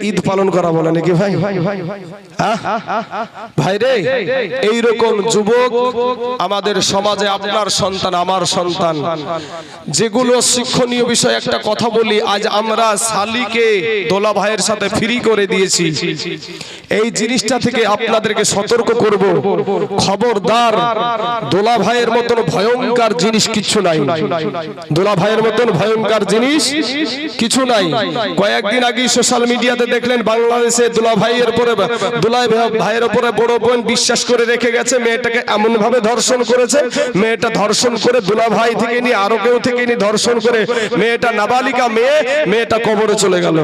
ঈদ পালন করা বলে নাকি ভাই? ভাই রে, এইরকম যুবক আমাদের সমাজে আপনার সন্তান, আমার সন্তান। যেগুলো শিক্ষণীয় বিষয় একটা কথা বলি, আজ আমরা শালিকে দোলা ভাইয়ের সাথে ফ্রি করে দিয়েছি। এই জিনিসটা থেকে আপনাদেরকে সতর্ক করব। খবরদার দোলা ভাইয়ের মতন ভয়ঙ্কর জিনিস কিছু নাই। দোলা ভাইয়ের মতন ভয়ঙ্কর জিনিস কিছু নাই। কয়েকদিন আগে সোশ্যাল মিডিয়াতে দেখলেন বাংলাদেশে দুলা ভাইয়ের উপরে দুলাই ভাইয়ের উপরে বড় বোন বিশ্বাস করে রেখে গেছে, মেয়েটাকে এমন ভাবে ধর্ষণ করেছে, মেয়েটা ধর্ষণ করে দুলা ভাই থেকে নি আরও কেউ থেকে নি ধর্ষণ করে, মেয়েটা নাবালিকা মেয়ে, মেয়েটা কবরে চলে গেল।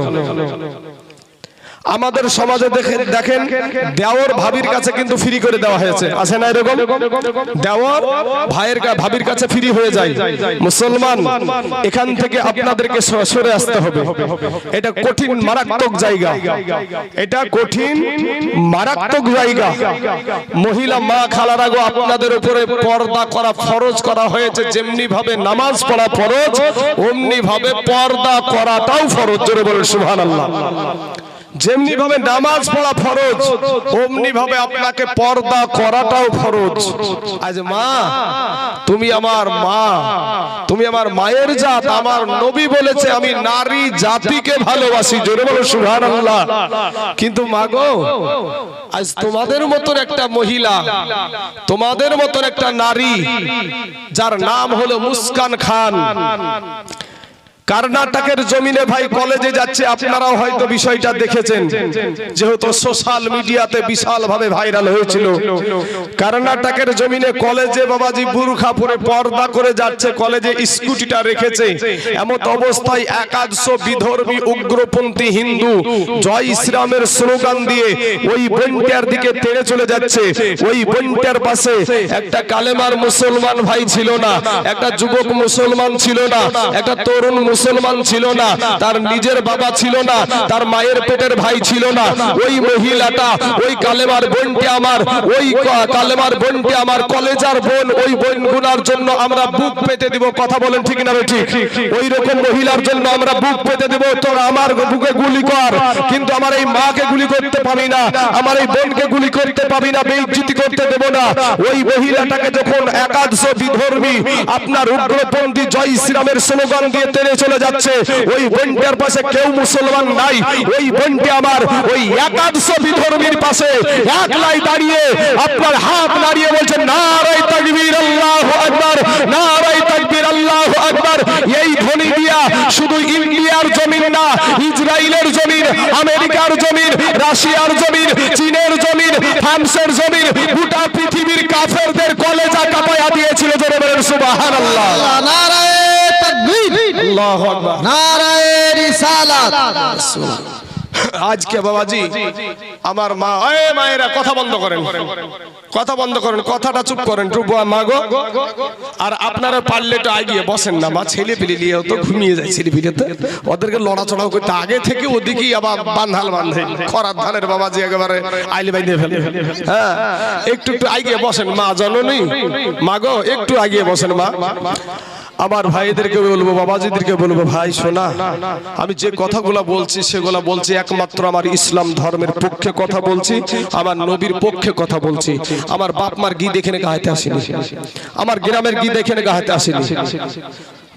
আমাদের সমাজে দেখে দেখেন দেওর ভাবির কাছে কিন্তু ফ্রি করে দেওয়া হয়েছে। আছে না এরকম? দেওর ভাইয়ের ভাবির কাছে ফ্রি হয়ে যায়। মুসলমান, এখান থেকে আপনাদেরকে সরে আসতে হবে। এটা কঠিন, মারাত্মক জায়গা। এটা কঠিন, মারাত্মক জায়গা। মহিলা, মা, খালার আগো আপনাদের উপরে পর্দা করা, ফরজ করা হয়েছে। যেমনি ভাবে নামাজ পড়া ফরজ অমনি ভাবে পর্দা করাটাও ফরজ। জোরে বলেন, সুবহানাল্লাহ। যেমনি ভাবে নামাজ পড়া ফরজ অমনি ভাবে আপনাকে পর্দা করাটাও ফরজ। আজ মা তুমি আমার মা তুমি আমার মায়ের জাত। আমার নবী বলেছে আমি নারী জাতিকে ভালোবাসি। জোরে বলো সুবহানাল্লাহ। কিন্তু মাগো আজ তোমাদের মতন একটা মহিলা তোমাদের মতন একটা নারী যার নাম হলো মুস্কান খান। কর্ণাটকের জমিনে ভাই কলেজে যাচ্ছে, আপনারাও হয়তো বিষয়টা দেখেছেন। যেহেতু সোশ্যাল মিডিয়াতে বিশাল ভাবে ভাইরাল হয়েছিল। কর্ণাটকের জমিনে কলেজে বাবাজি বুরখা পরে পর্দা করে যাচ্ছে, কলেজে স্কুটিটা রেখেছে। এমন অবস্থায় একাদশ বিধর্মী উগ্রপন্থী হিন্দু জয় ইসলামের স্লোগান দিয়ে ওই বন্টিয়ার দিকে তেড়ে চলে যাচ্ছে। ওই বন্টিয়ার পাশে একটা কালেমার মুসলমান ভাই ছিল না, একটা যুবক মুসলমান ছিল না, একটা তরুণ মুসলমান ছিল না, তার নিজের বাবা ছিল না, তার মায়ের পেটের ভাই ছিল না। ওই মহিলাটা, ওই কালেমার বোনটি আমার, ওই কালেমার বোনটি আমার, কলেজার বোন, ওই বোন গুনার জন্য আমরা বুক পেতে দিব। কথা বলেন ঠিক না ঠিক ওই রকম মহিলার জন্য আমরা বুক পেতে দিব। তোর আমার বুকে গুলি কর, কিন্তু আমার এই মাকে গুলি করতে পারি না, আমার এই বোনকে গুলি করতে পারি না, বেইজ্জতি করতে দেব না। ওই মহিলাটাকে যখন একাদশ বিধর্মী, আপনার উগ্রপন্থী জয় শ্রীরামের স্লোগান দিয়ে তেড়ে চলে যাচ্ছে। ওই বোনটার পাশে কেউ মুসলমান নাই। ওই বোনটি আমার ওই একাদশ বিধর্মীর পাশে একলাই দাঁড়িয়ে আপনার হাত নাড়িয়ে বলছে নারাই তাকবীর, আল্লাহু আকবার নারাই তাকবীর, আল্লাহু আকবার। এই ধ্বনি দিয়া শুধু ইন্ডিয়ার জমিন না ইসরায়েলের জমিন, আমেরিকার জমিন, রাশিয়ার জমিন, চীনের জমিন, ফ্রান্সের জমিন, গোটা পৃথিবীর কাফেরদের আল্লাহু আকবার। রিসালাত। আজকে বাবাজি আমার মা এ মায়েরা কথা বন্ধ করেন। কথা বন্ধ করেন কথাটা চুপ করেন। টুবু মা গো আর আপনারা পারলে তো আগিয়ে বসেন না। মা ছেলে পেলে নিয়ে তো ঘুমিয়ে যায় ছেলে পিলেতে ওদেরকে লড়াচড়াও করতে আগে থেকে ওদিকেই আবার বান্ধাল বান্ধে খরার ধানের বাবাজি একেবারে আইলে বাইন্দে ফেলে। হ্যাঁ একটু একটু আগিয়ে বসেন। মা জননী মা গো একটু আগিয়ে বসেন মা। আমার ভাইদেরকে বলব বাবাজিদেরকে বলব, ভাই, শোনা, আমি যে কথাগুলো বলছি সেগুলা বলছি একমাত্র আমার ইসলাম ধর্মের পক্ষে কথা বলছি, আমার নবীর পক্ষে কথা বলছি। আমার বাপ মার গি দেখে গাহাতে আসিনি? আমার গ্রামের গি দেখে গাহাতে আসিনি?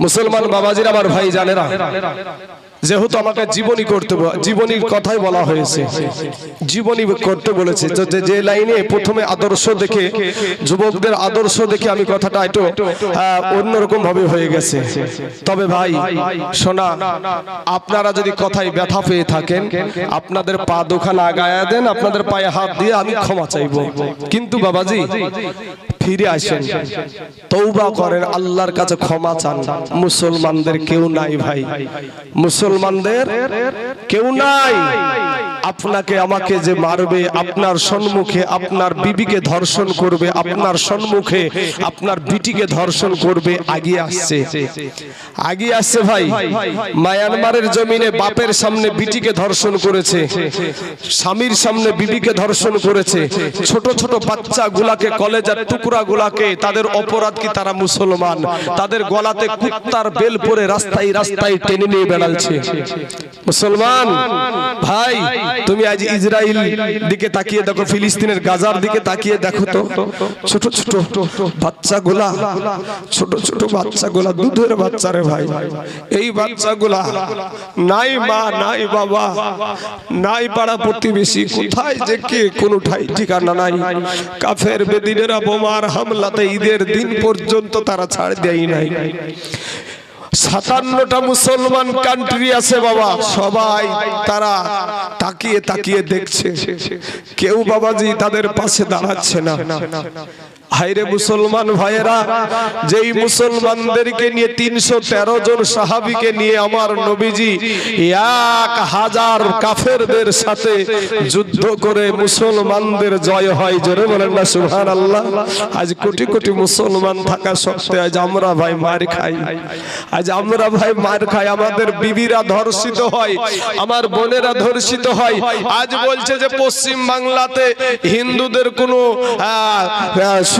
মুসলমান বাবাজির আমার ভাই জানেরা যেহেতু আমাকে জীবনী করতে জীবনীর কথাই বলা হয়েছে। জীবনী করতে বলেছে। যে- লাইনে প্রথমে আদর্শ দেখে, যুবকদের আদর্শ দেখে আমি কথাটা একটু অন্যরকম ভাবে হয়ে গেছে। তবে ভাই, শোনা, আপনারা যদি কথায় ব্যথা পেয়ে থাকেন, আপনাদের পা দোখানা আগায়া দেন, আপনাদের পায়ে হাত দিয়ে আমি ক্ষমা চাইব। কিন্তু বাবাজি ফিরে আসেন। তৌবা করেন, আল্লাহর কাছে ক্ষমা চান। মুসলমানদের কেউ নাই ভাই। মুসলমানদের কেউ নাই। আপনাকে, আমাকে যে মারবে, আপনার সম্মুখে আপনার বিবিকে ধর্ষণ করবে, আপনার সম্মুখে আপনার বিটিকে ধর্ষণ করবে, আগিয়ে আসছে। আগিয়ে আসছে ভাই। মায়ানমারের জমিনে বাপের সামনে বিটিকে ধর্ষণ করেছে। স্বামীর সামনে বিবিকে ধর্ষণ করেছে। ছোট ছোট বাচ্চা গুলাকে কলেজের টুকরা গুলাকে তাদের অপরাধ কি তারা মুসলমান? তাদের গলাতে কুত্তার বেল পরে রাস্তায় রাস্তায় টেনে নিয়ে বেড়াচ্ছে। মুসলমান, ভাই, তুমি আজ ইসরায়েল দিকে তাকিয়ে দেখো, ফিলিস্তিনের গাজার দিকে তাকিয়ে দেখো তো। ছোট ছোট বাচ্চাগুলা, ছোট ছোট বাচ্চাগুলা, দুধের বাচ্চা রে ভাই। এই বাচ্চাগুলা, নাই মা, নাই বাবা, নাই পাড়া প্রতিবেশী, কোথায় যে কে, কোনো ঠাই, ঠিকানা নাই। কাফের বেদিনেরা বোমার হামলাতে ঈদের দিন পর্যন্ত তারা ছাড় দেয় নাই। সাতান্নটা মুসলমান কান্ট্রি আছে বাবা, সবাই তারা তাকিয়ে তাকিয়ে দেখছে। কেউ বাবাজি তাদের পাশে দাঁড়াচ্ছে না। হাইরে মুসলমান ভাইয়েরা, যেই মুসলমানদেরকে নিয়ে তিনশো তেরো জন সাহাবিকে নিয়ে আমার নবীজি এক হাজার কাফেরদের সাথে যুদ্ধ করে মুসলমানদের জয় হয়। জোরে বলেন না সুহান আল্লাহ আজ কোটি কোটি মুসলমান থাকা সত্ত্বে আজ আমরা ভাই মার খাই। আজ আমরা ভাই মার খাই, আমাদের বিবিরা ধর্ষিত হয়, আমার বোনেরা ধর্ষিত হয়। আজ বলছে যে পশ্চিম বাংলাতে হিন্দুদের কোনো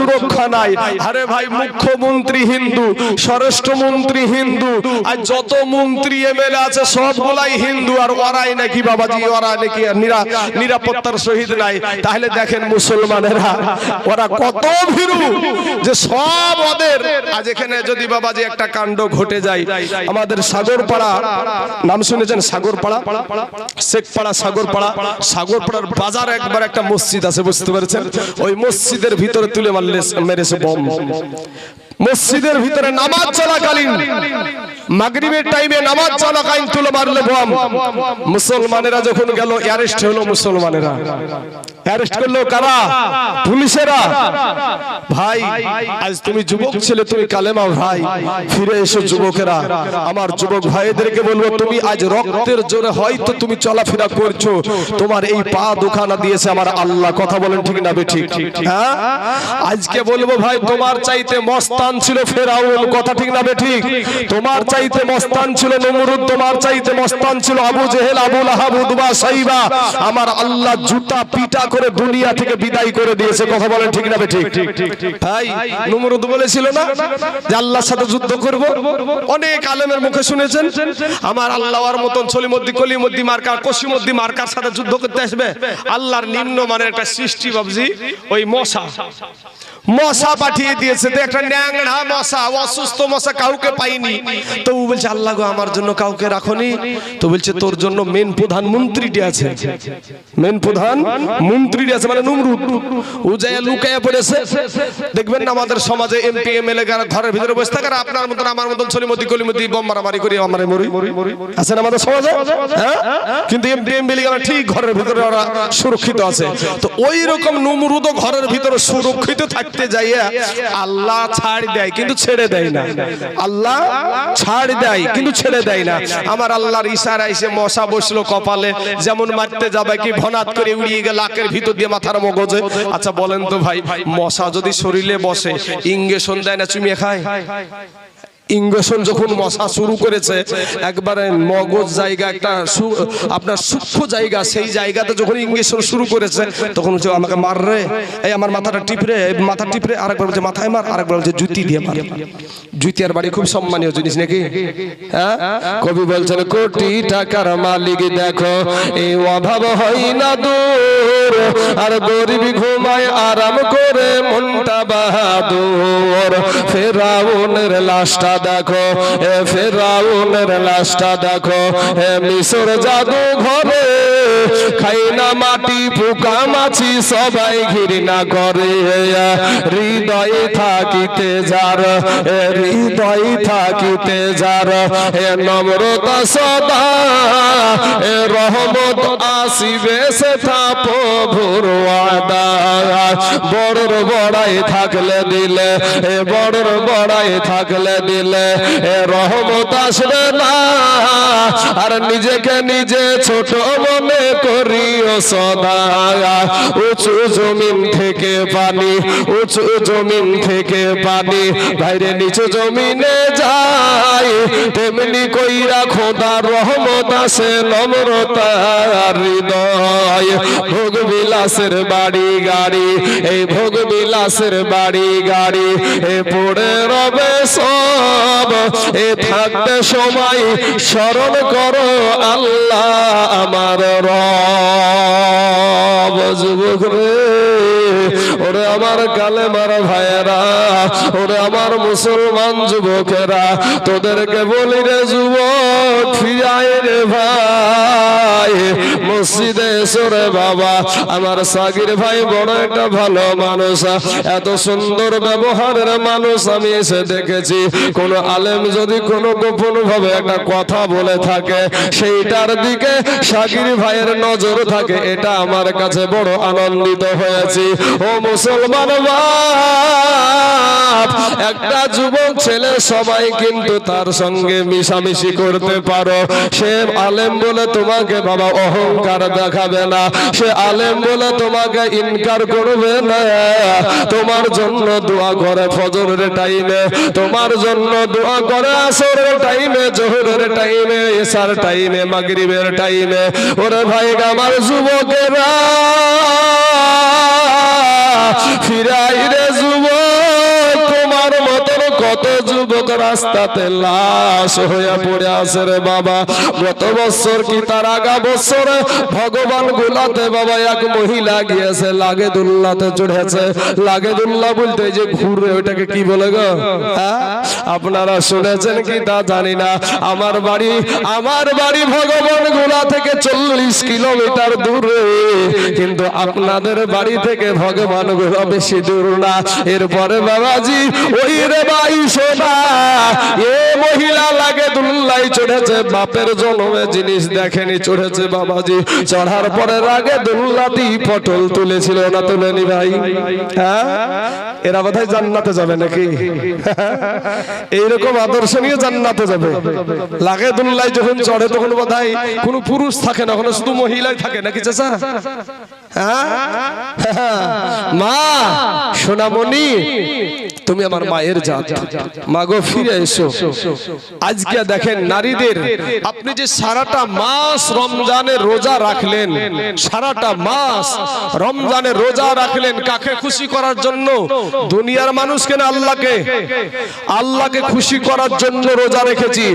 সুরক্ষা নাই। আরে ভাই, মুখ্যমন্ত্রী হিন্দু, স্বরাষ্ট্রমন্ত্রী হিন্দু, আর যত মন্ত্রী এমএলএ আছে, সবগুলাই হিন্দু, আর ওরাই নাকি বাবাজি ওরা নাকি নিরা- নিরাপত্তার সহিত নাই। তাহলে দেখেন মুসলমানেরা, ওরা কত ভীরু যে সব ওদের, আজ এখানে যদি বাবাজি একটা কাণ্ড ঘটে যায়, আমাদের সাগরপাড়া, নাম শুনেছেন সাগরপাড়া? শেখপাড়া সাগরপাড়া। সাগরপাড়ার বাজার একবার একটা মসজিদ আছে, বুঝতে পেরেছেন? ওই মসজিদের ভিতরে তুলে মারলে মেরেছে বম মসজিদের ভিতরে নামাজ চলাকালীন, মাগরিবের টাইমে নামাজ চলাকালীন তুলে মারলে বম মুসলমানেরা যখন গেল অ্যারেস্ট হলো মুসলমানেরা। অ্যারেস্ট করল কারা? পুলিশেরা। ভাই, আজ তুমি যুবক ছেলে, তুমি কালেমা ভাই। ফিরে এসো যুবকেরা। আমার যুবক ভাইদেরকে বলব, তুমি আজ রক্তের জোরে হয়তো তুমি চলাফেরা করছ। তোমার এই পা দোকানা দিয়েছে আমার আল্লাহ। কথা বলেন ঠিক না বে ঠিক? হ্যাঁ? আজকে বলব ভাই, তোমার চাইতে মস্তান ছিল ফেরাউন, কথা ঠিক না ঠিক? তোমার চাইতে মস্তান ছিল নমরুদ, তোমার চাইতে মস্তান ছিল আবু জেহেল, আবু লাহাব, উদবা, সাইবা। আমার আল্লাহ জুতা পিটা করে দুনিয়া থেকে বিদায় করে দিয়েছে, কথা বলেন ঠিক না ঠিক? ভাই, নমরুদ বলেছিল না যে আল্লাহর সাথে যুদ্ধ করব? অনেক আলেমের মুখে শুনেছেন, আমার আল্লাহর মতন সলিমদ্দি কলিমদ্দি মার্কার, কসিমদ্দি মার্কার সাথে যুদ্ধ করতে আসবে? আল্লাহর নিম্ন মানের একটা সৃষ্টি বাবজি, ওই মশা। মশা পাঠিয়ে দিয়েছে একটা ন্যাংড়া মশা, অসুস্থ মশা কাউকে পাইনি। তো ও বলছে, আল্লাহ গো, আমার জন্য কাউকে রাখনি। তো বলছে, তোর জন্য মেন প্রধানমন্ত্রীটি আছে। মেন প্রধান মন্ত্রী আছে মানে নুমরুদ। ও যায় লুকায় পড়েছে। দেখবেন না, আমাদের সমাজে এমপি এমএলএ ঘরের ভিতরে বসে থাকে, আর আপনার মতন, আমার মতন সলিমতি কলিমতি, বোম মারামারি করি, আমার মরি। আছেন আমাদের সমাজে? হ্যাঁ? কিন্তু এমপি এমএলএ ঠিক ঘরের ভিতরে ওরা সুরক্ষিত আছে। তো ওই রকম নুমরুদ ঘরের ভিতরে সুরক্ষিত থাকতে যাইয়া আল্লাহ ছাড় দেয়, কিন্তু ছেড়ে দেয় না। আল্লাহ ছাড় দেয়, কিন্তু ছেড়ে দেয় না। আমার আল্লাহর ইশারা এসে মশা বসল কপালে, যেমন মারতে যাবে কি ভনাত করে উড়িয়ে গেল আকের ভিতর দিয়ে মাথার মগজে। আচ্ছা বলেন তো ভাই, মশা যদি শরীরে বসে ইঙ্গেশন দেয় না, চুমিয়ে খায়? ইঞ্জেকশন যখন মশা শুরু করেছে, একবারে মগজ জায়গা, একটা আপনার সূক্ষ্ম জায়গা, সেই জায়গাতে যখন ইঞ্জেকশন শুরু করেছে, তখন হচ্ছে আমাকে মার রে। এই আমার মাথাটা টিপরে মাথা টিপরে আরেকবার বলছে, মাথায় মার। আরেকবার বলছে, জুতি দিয়ে মার। জুতি আর বাড়ি খুব সম্মানীয় জিনিস নাকি? হ্যাঁ? কবি বলছেন, কোটি টাকার মালিক দেখো, এই অভাব হয় না দূর। আর গরিব ঘুমায় আরাম করে মনটা বাহাদুর। ফেরাউনের লাশটা দেখো এ ফেরাউনের লাশটা দেখো হে মিশর জাদু ঘরে খাই না মাটি পোকা মাছি সবাই ঘৃণা করে। হৃদয়ে থাকিতে যার হৃদয় থাকিতে যার, এ নম্রতা সদা, এ রহমত আসিবে সে প্রভুর ওয়াদা। বড়র বড়াই থাকলে দিলে, এ বড়র বড়াই থাকলে দিলে, এ রহমত আসবে না। আর নিজেকে নিজে ছোট মনে করি করিও সদা উঁচু জমিন থেকে পানি, উঁচু জমিন থেকে পানি, বাইরে নিচু জমিনে তেমনি কইরা খোদা রহমত আসে নম্রতার হৃদয়। ভোগ বিলাসের বাড়ি গাড়ি, এই ভোগ বিলাসের বাড়ি গাড়ি, এ পড়ে রবে সব, এ থাকতে সময় স্মরণ করো আল্লাহ আমার রব। যুবক রে ওরে আমার কালে মারা ভাইয়েরা, ওরে আমার মুসলমান যুবকেরা, তোদেরকে বলি রে যুবক, ফিরাই রে ভাই, মসজিদে বাবা। আমার সাগির ভাই বড় একটা ভালো মানুষ, এত সুন্দর ব্যবহারের মানুষ আমি এসে দেখেছি। কোন আলেম যদি কোনো গোপন ভাবে একটা কথা বলে থাকে, সেইটার দিকে সাগির ভাইয়ের নজর থাকে, এটা আমার কাছে বড় আনন্দিত হয়েছি। ও মুসলমান বাপ, একটা যুবক ছেলে সবাই কিন্তু তার সঙ্গে মিশামিশি করতে পারো। সে আলেম বলে তোমাকে বাবা অহংকার দেখাবে না। সে আলেম বলে তোমাকে ইনকার করবে না। তোমার জন্য দোয়া করে ফজরের টাইমে তোমার জন্য দোয়া করে আসরের টাইমে জোহরের টাইমে এসার টাইমে মাগরিবের টাইমে ওরে ভাই আমার যুবকেরা ফিরাই রে যুব কত যুবক রাস্তাতে লাশ হয়ে পড়ে আছে রে বাবা। গত বছর কি তার আগা বছরে? ভগবান গুলাতে বাবা এক মহিলা গিয়েছে লাগে দুল্লাতে চড়েছে। লাগে দুল্লা বলতে যে ঘুরে ওইটাকে কি বলে গো? হ্যাঁ? আপনারা শুনেছেন কি তা জানি না। আমার বাড়ি আমার বাড়ি ভগবান গোলা থেকে চল্লিশ কিলোমিটার দূরে। কিন্তু আপনাদের বাড়ি থেকে ভগবানগুলা বেশি দূর না। এরপরে বাবাজি, ওই রে ভাই হ্যাঁ? এরা জান্নাতে যাবে নাকি? এইরকম আদর্শ নিয়ে জান্নাতে যাবে। লাগে দুল্লাই যখন চড়ে, তখন বোধহয় কোনো পুরুষ থাকে না শুধু মহিলাই থাকে নাকি? মা, সোনামণি, তুমি আমার মায়ের জাত। মা গো, ফিরে এসো। আজকে দেখেন নারীদের, আপনি যে সারাটা মাস রমজানের রোজা রাখলেন, সারাটা মাস রমজানের রোজা রাখলেন কাকে খুশি করার জন্য? দুনিয়ার মানুষকে না আল্লাহকে? আল্লাহকে খুশি করার জন্য রোজা রেখেছি।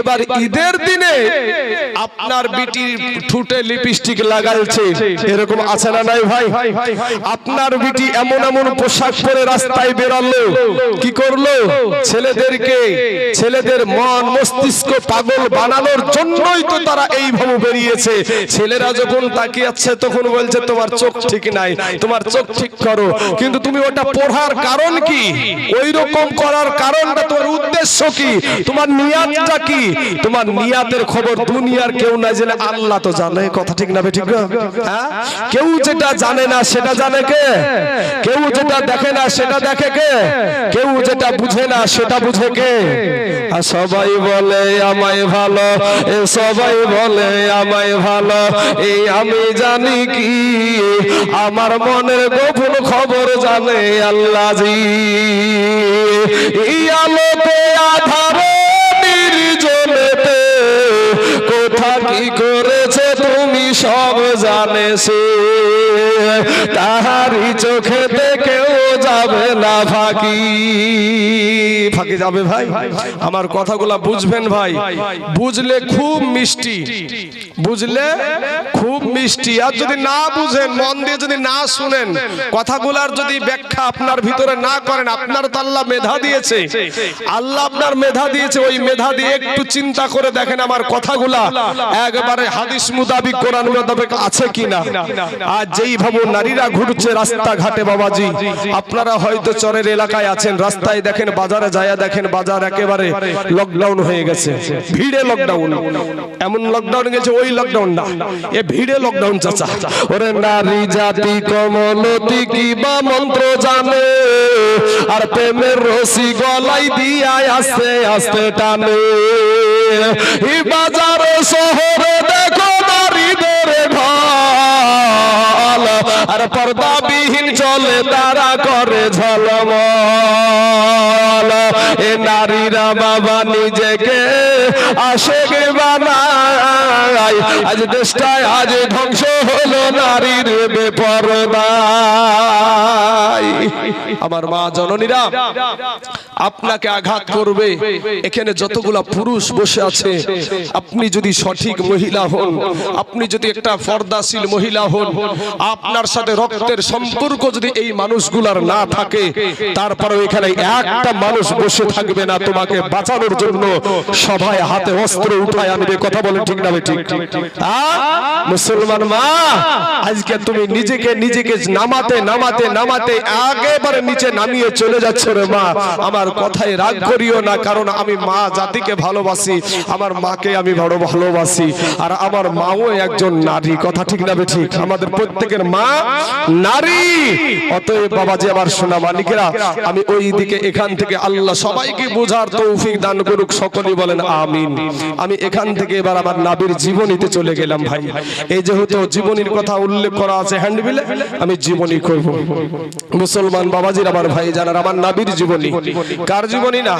এবার ঈদের দিনে আপনার বিটি ঠুটে লিপস্টিক লাগাইছে এরকম আছে না নাই ভাই? আপনার বিটি এমন এমন পোশাক পরে রাস্তায় বেরালো। কি করল? ছেলেদেরকে, ছেলেদের মন মস্তিষ্ক পাগল বানানোর জন্যই তো তারা এইভাবে বেরিয়েছে। ছেলেরা যখন তাকিয়ে আছে, তখন বলছে, তোমার চোখ ঠিক নাই, তোমার চোখ ঠিক করো। কিন্তু তুমি ওটা পড়ার কারণ কি? ওই রকম করার কারণটা তোমার উদ্দেশ্য কি? তোমার নিয়াতটা কি? তোমার নিয়াতের খবর দুনিয়ার কেউ না জেনে আল্লাহ তো জানে। কথা ঠিক না ঠিক না? হ্যাঁ? কেউ যেটা জানে না সেটা জানে কে? কেউ যেটা দেখে না সেটা দেখে কে? কেউ যেটা বুঝে না সেটা বুঝে কে? আর সবাই বলে, আমায় ভালো। এ সবাই বলে, আমায় ভালো। এই আমি জানি কি, আমার মনের গোপন খবর জানে আল্লাহ জি। এই আলোতে আধারে কোথা কি করেছে তুমি সব জানেছে তাহারি চোখে কেউ যাবে না ফাঁকি। ফাঁকি যাবে ভাই? আমার কথাগুলা বুঝবেন ভাই। বুঝলে খুব মিষ্টি। বুঝলে খুব মিষ্টি। আর যদি না বুঝেন, মন দিয়ে যদি না শুনেন, কথাগুলার যদি ব্যাখ্যা আপনার ভিতরে না করেন, আপনার তো আল্লাহ মেধা দিয়েছে। আল্লাহ আপনার মেধা দিয়েছে, ওই মেধা দিয়ে একটু চিন্তা করে দেখেন আমার কথাগুলা। একবারে হাদিস মুতাবিক কোরআন মুতাবিক আছে কিনা? আর যেই ভাবো নারীরা ঘুরছে রাস্তাঘাটে বাবাজি আপনারা হয়তো চরের এলাকায় আছেন রাস্তায় দেখেন বাজারে যায় দেখেন বাজার একেবারে লকডাউন হয়ে গেছে। ভিড়ে লকডাউন এমন লকডাউন গেছে ওই লকডাউন না। এ ভিড়ে লকডাউন চাচা। ওরে নারী জাতি কমলতি কি বা মন্ত্র জানে? আর প্রেমের রশি গলাই দিয়া আস্তে আস্তে টানে। বাজার শহরে দেখো নারীদের ঘর আর পর্দাবিহীন চলে তারা করে ঝলমল। এ নারীরা বাবা নিজেকে আশেকে বানায়। আজ দেশটায় আজ ধ্বংস হলো নারীর বেপরদায়। আমার মা জননীরা আপনাকে আঘাত করবে। এখানে যতগুলা পুরুষ বসে আছে, আপনি যদি সঠিক মহিলা হন, আপনি যদি একটা পর্দাশীল মহিলা হন, আপনার সাথে রক্তের সম্পর্ক যদি এই মানুষগুলার না থাকে তারপরে এখানে একটা মানুষ বসে থাকবে না তোমাকে বাঁচানোর জন্য। সবাই হাতে অস্ত্র উঠায় আনবে, কথা বলে ঠিক না ঠিক। মুসলমান মা, আজকে তুমি নিজেকে নিজেকে নামাতে নামাতে নামাতে একেবারে নিচে নামিয়ে চলে যাচ্ছ রে মা। আমার কথায় রাগ করিও না, কারণ আমি মা জাতিকে ভালোবাসি, আমার মাকে আমি বড় ভালোবাসি, আর আমার মাও একজন নারী, কথা ঠিক না ঠিক আমাদের প্রত্যেকের মা নারী। অতএব বাবাজি, আমার সোনা মালিকেরা, আমি ওই দিকে এখান থেকে আল্লাহ সবাইকে বোঝার তৌফিক দান করুক, সকলেই বলেন আমিন। আমি এখান থেকে এবার আমার নাবির জীবনীতে চলে গেলাম ভাই। এই যেহেতু জীবনীর কথা উল্লেখ করা আছে হ্যান্ডবিলে, আমি জীবনী করব। মুসলমান বাবাজির, আমার ভাই জানার আমার নাবির জীবনী। কার জীবনী না?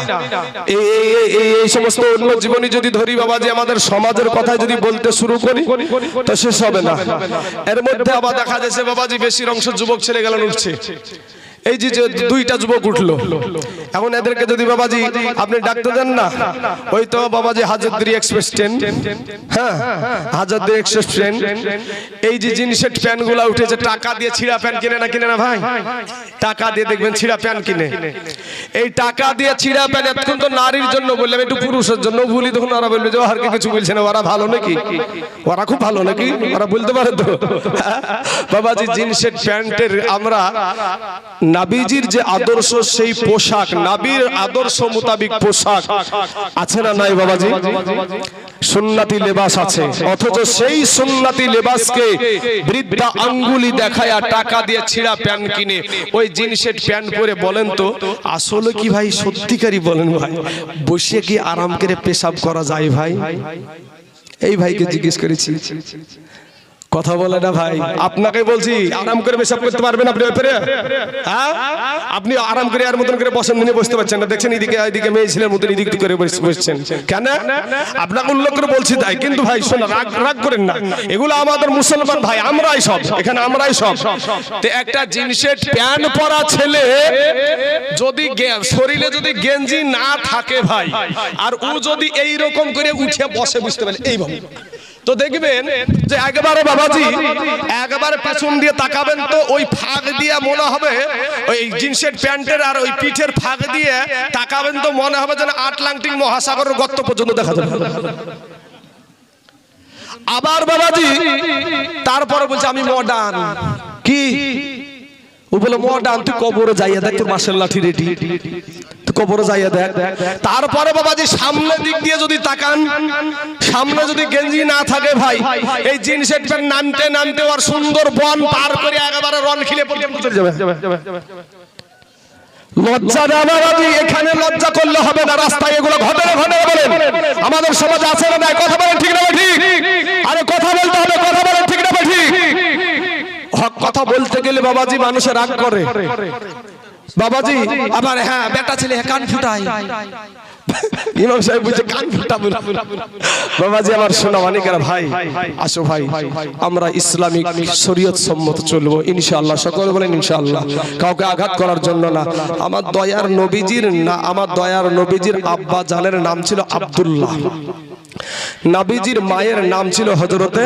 এই সমস্ত অন্য জীবনী যদি ধরি বাবা যে আমাদের সমাজের কথা যদি বলতে শুরু করি, তো শেষ হবে না। এর মধ্যে আবার দেখা যাচ্ছে বাবাজি বেশির অংশ যুবক ছেলে গেলেন উঠছে। এই যে দুইটা যুবক উঠল। এখন এদেরকে যদি বাবাজি, আপনি ডাকতে দেন না, ওই তো বাবাজি হাজারদ্রি এক্সপ্রেস ট্রেন। হ্যাঁ হাজারদ্রি এক্সপ্রেস ট্রেন। এই যে জিনিসের প্যানগুলা উঠেছে, টাকা দিয়ে ছিঁড়া প্যান কিনে না কিনে না ভাই? টাকা দিয়ে দেখবেন ছিঁড়া প্যান কিনে। এই টাকা দিয়ে ছিঁড়া প্যান এতক্ষণ তো নারীর জন্য বললাম, একটু পুরুষের জন্য। ভুলি তখন ওরা বলবে যে আর কিছু বলছে না, ওরা ভালো নাকি? ওরা খুব ভালো নাকি? ওরা বলতে পারে তো। বাবাজি জিন্সের প্যান্টের আমরা নাবিজির যে আদর্শ সেই পোশাক নাবির আদর্শ মোতাবিক পোশাক। আছে না নাই বাবাজি? সুন্নাতি লেবাস আছে। অথচ সেই সুন্নাতি লেবাসকে বৃদ্ধা আঙ্গুলি দেখায় আর টাকা দিয়ে ছিঁড়া প্যান্ট কিনে। ওই জিন্সের প্যান্ট পরে বলেন তো আসলে কি ভাই সত্যিকারই বলেন ভাই? বসে কি আরাম করে পেশাব করা যায় ভাই? এই ভাইকে জিজ্ঞেস করেছি। কথা বলে না ভাই। আপনাকে বলছি, আরাম করে পেশাব করতে পারবেন আপনি হ্যাঁ? আপনি আরাম করে আর মতন করে বসেন নিয়ে বসতে পারছেন না। দেখছেন এদিকে এদিকে মেয়ে ছেলের মতন এদিক করে বসছেন। কেন? আপনাকে উল্লেখ করে বলছি তাই। কিন্তু ভাই শোনা রাগ রাগ করেন না। এগুলো আমাদের মুসলমান ভাই, আমরাই সব। এখানে আমরাই সব। একটা জিনিসের প্যান্ট পরা ছেলে যদি শরীরে যদি গেঞ্জি না থাকে ভাই, আর ও যদি এই রকম করে উঠে বসে, বুঝতে পারে এইভাবে তো দেখবেন যে একবারে বাবাজি, একবারে পেছন দিয়ে তাকাবেন তো ওই ফাঁক দিয়ে মনে হবে, ওই জিন্সের প্যান্টের আর ওই পিঠের ফাঁক দিয়ে তাকাবেন তো মনে হবে যেন আটলান্টিক মহাসাগরের গর্ত পর্যন্ত দেখা যাবে। আবার বাবাজি, তারপরে বলছে, আমি মডার্ন কি? ও বলে মডার্ন তুই কবরে যাইয়া দেখ, তোর মাসের লাঠি রেডি কবরে যাইয়া দেখ। তারপরে বাবাজি সামনের দিক দিয়ে যদি তাকান, সামনে যদি গেঞ্জি না থাকে ভাই, এই প্যান্ট নামতে নামতে ওর সুন্দর বন পার করে একেবারে রন খিলে যাবে। লজ্জা এখানে করলে হবে এগুলো আমাদের সমাজে আছে না কথা বলেন ঠিক না ঠিক? আরে কথা বলতে হবে, কথা বলেন ঠিক না ঠিক? কথা বলতে গেলে বাবাজি মানুষের রাগ করে। বাবাজি আবার হ্যাঁ বেটা ছেলে হ্যাঁ, কান ফুটায় ইমাম সাহেব বুঝছে কান ফুটাবো। বাবাজি আমার সোনা মানিকেরা ভাই আসো ভাই আমরা ইসলামিক শরীয়ত সম্মত চলবো ইনশাআল্লাহ। সকলে বলেন ইনশাআল্লাহ। কাউকে আঘাত করার জন্য না। আমার দয়ার নবীজির না আমার দয়ার নবীজির আব্বা জানের নাম ছিল আব্দুল্লাহ। নাবিজির মায়ের নাম ছিল হজরতে